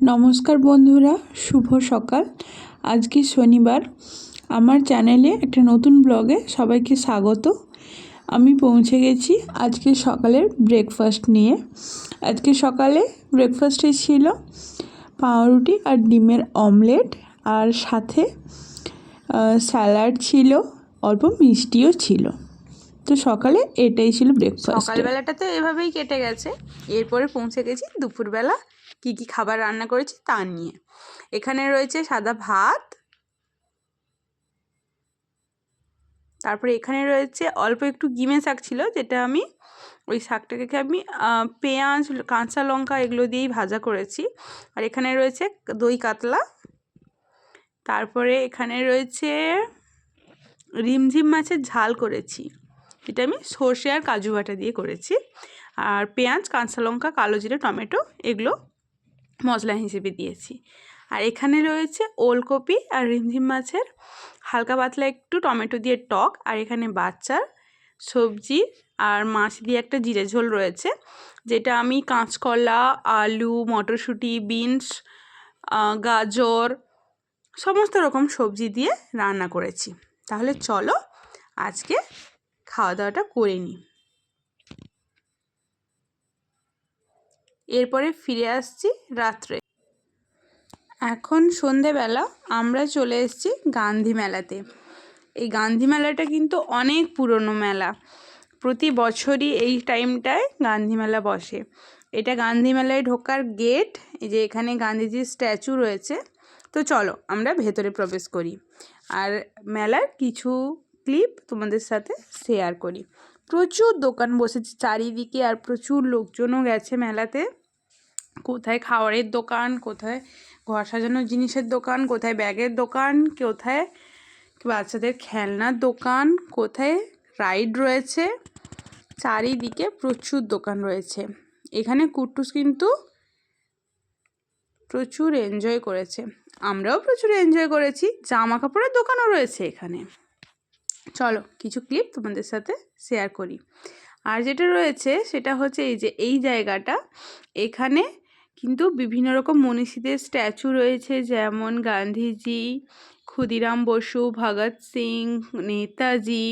নমস্কার বন্ধুরা, শুভ সকাল। আজকে শনিবার। আমার চ্যানেলে একটা নতুন ব্লগে সবাইকে স্বাগত। আমি পৌঁছে গেছি আজকে সকালের ব্রেকফাস্ট নিয়ে। আজকে সকালে ব্রেকফাস্টে ছিল পাউরুটি আর ডিমের অমলেট আর সাথে স্যালাড ছিল, অল্প মিষ্টিও ছিল। তো সকালে এটাই ছিল ব্রেকফাস্ট সকালবেলাটা তো এভাবেই কেটে গেছে। এরপরে পৌঁছে গেছি দুপুরবেলা কি কি খাবার রান্না করেছি তা নিয়ে। এখানে রয়েছে সাদা ভাত। তারপরে এখানে রয়েছে অল্প একটু গিমে শাক ছিল, যেটা আমি ওই শাকটাকে আমি পেঁয়াজ, কাঁচা লঙ্কা এগুলো দিয়েই ভাজা করেছি। আর এখানে রয়েছে দই কাতলা। তারপরে এখানে রয়েছে রিমঝিম মাছের ঝাল করেছি। যেটা আমি সর্ষে আর কাজু বাটা দিয়ে করেছি। আর পেঁয়াজ, কাঁচা লঙ্কা, কালো জিরে, টমেটো এগুলো মশলা হিসেবে দিয়েছি। আর এখানে রয়েছে ওলকপি আর রিমঝিম মাছের হালকা পাতলা একটু টমেটো দিয়ে টক আর এখানে বাচ্চার সবজি আর মাছ দিয়ে একটা জিরে ঝোল রয়েছে, যেটা আমি কাঁচকলা, আলু, মটরশুঁটি, বিনস গাজর সমস্ত রকম সবজি দিয়ে রান্না করেছি। তাহলে চলো আজকে খাওয়া দাওয়াটা করে নিই। এরপরে ফিরে আসছি রাত্রে। এখন সন্ধেবেলা, আমরা চলে এসেছি গান্ধী মেলাতে। এই গান্ধী মেলাটা কিন্তু অনেক পুরনো মেলা। প্রতি বছরই এই টাইমটায় গান্ধী মেলা বসে। এটা গান্ধী মেলায় ঢোকার গেট যে এখানে গান্ধীজির স্ট্যাচু রয়েছে। তো চলো, আমরা ভেতরে প্রবেশ করি। আর মেলার কিছু ক্লিপ তোমাদের সাথে শেয়ার করি। প্রচুর দোকান বসেছে চারিদিকে আর প্রচুর লোকজনও গেছে মেলাতে। কোথায় খাবারের দোকান, কোথায় ঘর সাজানোর জিনিসের দোকান, কোথায় ব্যাগের দোকান, কোথায় বাচ্চাদের খেলনার দোকান, কোথায় রাইড রয়েছে। চারিদিকে প্রচুর দোকান রয়েছে। এখানে কুট্টুস কিন্তু প্রচুর এনজয় করেছে। আমরাও প্রচুর এনজয় করেছি। জামা কাপড়ের দোকানও রয়েছে এখানে। চলো কিছু ক্লিপ তোমাদের সাথে শেয়ার করি। আর যেটা রয়েছে সেটা হচ্ছে এই যে এই জায়গাটা, এখানে কিন্তু বিভিন্ন রকম মনীষীদের স্ট্যাচু রয়েছে, যেমন গান্ধীজি, ক্ষুদিরাম বসু, ভগৎ সিং, নেতাজি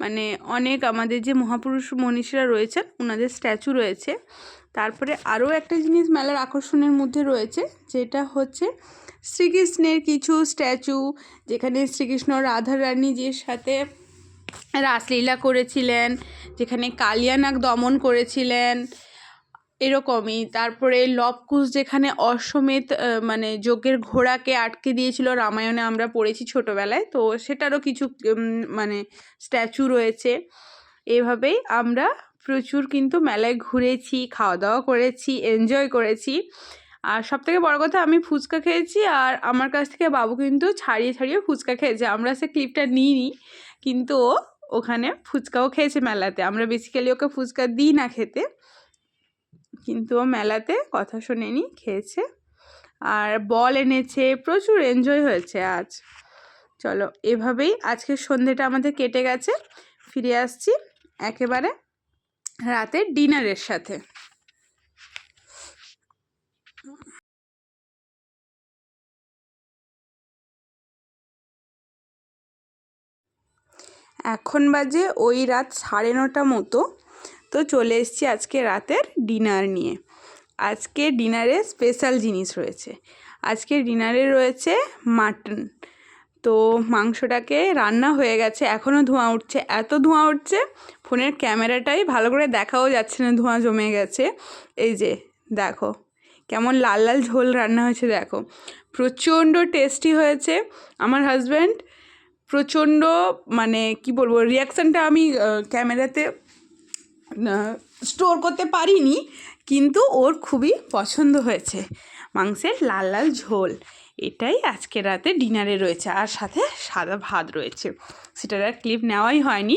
মানে অনেক আমাদের যে মহাপুরুষ মনীষীরা রয়েছেন ওনাদের স্ট্যাচু রয়েছে। তারপরে আরও একটা জিনিস মেলার আকর্ষণের মধ্যে রয়েছে, যেটা হচ্ছে শ্রীকৃষ্ণের কিছু স্ট্যাচু, যেখানে শ্রীকৃষ্ণ রাধা রানীজির সাথে রাসলীলা করেছিলেন, যেখানে কালিয়ানাগ দমন করেছিলেন, এরকমই। তারপরে লবকুশ যেখানে অশ্বমেধ মানে যজ্ঞের ঘোড়াকে আটকে দিয়েছিল, রামায়ণে আমরা পড়েছি ছোটোবেলায়, তো সেটারও কিছু মানে স্ট্যাচু রয়েছে। এভাবেই আমরা প্রচুর কিন্তু মেলায় ঘুরেছি খাওয়া দাওয়া করেছি, এনজয় করেছি। আর সব থেকে বড়ো কথা, আমি ফুচকা খেয়েছি আর আমার কাছ থেকে বাবু কিন্তু ছাড়িয়ে ছাড়িয়ে ফুচকা খেয়েছে। আমরা সে ক্লিপটা নিইনি, কিন্তু ওখানে ফুচকাও খেয়েছে মেলাতে। আমরা বেসিক্যালি ওকে ফুচকা দিই না খেতে, কিন্তু ও মেলাতে কথা শোনেনি, খেয়েছে। আর বল এনেছে, প্রচুর এনজয় হয়েছে আজ। চলো, এভাবেই আজকের সন্ধেটা আমাদের কেটে গেছে। ফিরে আসছি একেবারে রাতের ডিনারের সাথে। এখন বাজে ওই রাত সাড়ে নটা মতো। তো চলে এসছি আজকে রাতের ডিনার নিয়ে। আজকে ডিনারে স্পেশাল জিনিস রয়েছে। আজকে ডিনারে রয়েছে মাটন। তো মাংসটাকে রান্না হয়ে গেছে এখনও ধোঁয়া উঠছে। এত ধোঁয়া উঠছে, ফোনের ক্যামেরাটাই ভালো করে দেখাও যাচ্ছে না, ধোঁয়া জমে গেছে। এই যে, দেখো, কেমন লাল লাল ঝোল রান্না হয়েছে, দেখো। প্রচণ্ড টেস্টি হয়েছে। আমার হাজব্যান্ড প্রচণ্ড মানে কি বলব রিয়াকশানটা আমি ক্যামেরাতে স্টোর করতে পারিনি, কিন্তু ওর খুবই পছন্দ হয়েছে। মাংসের লাল লাল ঝোল, এটাই আজকে রাতে ডিনারে রয়েছে। আর সাথে সাদা ভাত রয়েছে। সেটার আর ক্লিপ নেওয়াই হয়নি।